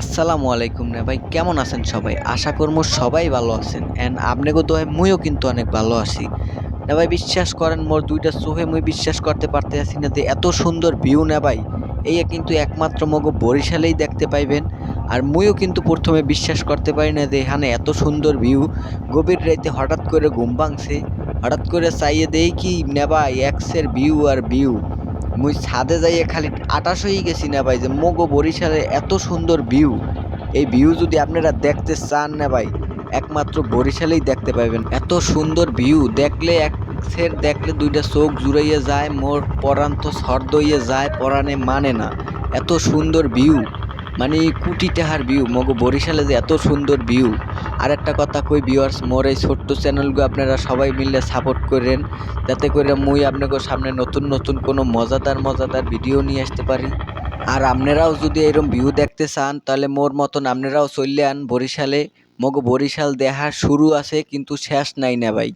আসসালামু আলাইকুম না ভাই, কেমন আছেন সবাই? আশা করব সবাই ভালো আছেন। অ্যান্ড আপনাকে তো মুইও কিন্তু অনেক ভালো আছি। না ভাই, বিশ্বাস করেন, মোর দুইটা চোখে মুই বিশ্বাস করতে পারতে আছি না যে এত সুন্দর ভিউ না ভাই। এই কিন্তু একমাত্র মগো বরিশালেই দেখতে পাইবেন। আর মুইও কিন্তু প্রথমে বিশ্বাস করতে পারি না যে এখানে এত সুন্দর ভিউ গভীর রাইতে হঠাৎ করে ঘুম ভাঙছে। হঠাৎ করে চাইয়ে দেই কি নেবা এক্সের ভিউ আর ভিউ মুই ছাদে যাইয়ে খালি আটাশ হয়ে গেছি না ভাই যে মগো বরিশালে এত সুন্দর ভিউ এই ভিউ যদি আপনারা দেখতে চান না ভাই, একমাত্র বরিশালেই দেখতে পাবেন। এত সুন্দর ভিউ দেখলে এক সের দেখলে দুইটা চোখ জুড়াইয়ে যায়, মোর পরাণ তো হইয়ে যায় পরাণে মানে না। এত সুন্দর ভিউ মানে কুটি টাহার ভিউ মগো বরিশালে যে এত সুন্দর ভিউ আর একটা কথা কই ভিউয়ার্স মোর এই ছোট্ট চ্যানেলগুলো আপনারা সবাই মিলে সাপোর্ট করেন। যাতে করে মুই আপনাকে সামনে নতুন নতুন কোনো মজাদার মজাদার ভিডিও নিয়ে আসতে পারি। আর আপনারাও যদি এরম ভিউ দেখতে চান, তাহলে মোর মতন আপনারাও চললে আন বরিশালে। মগো বরিশাল দেখা শুরু আছে, কিন্তু শেষ নাই না ভাই।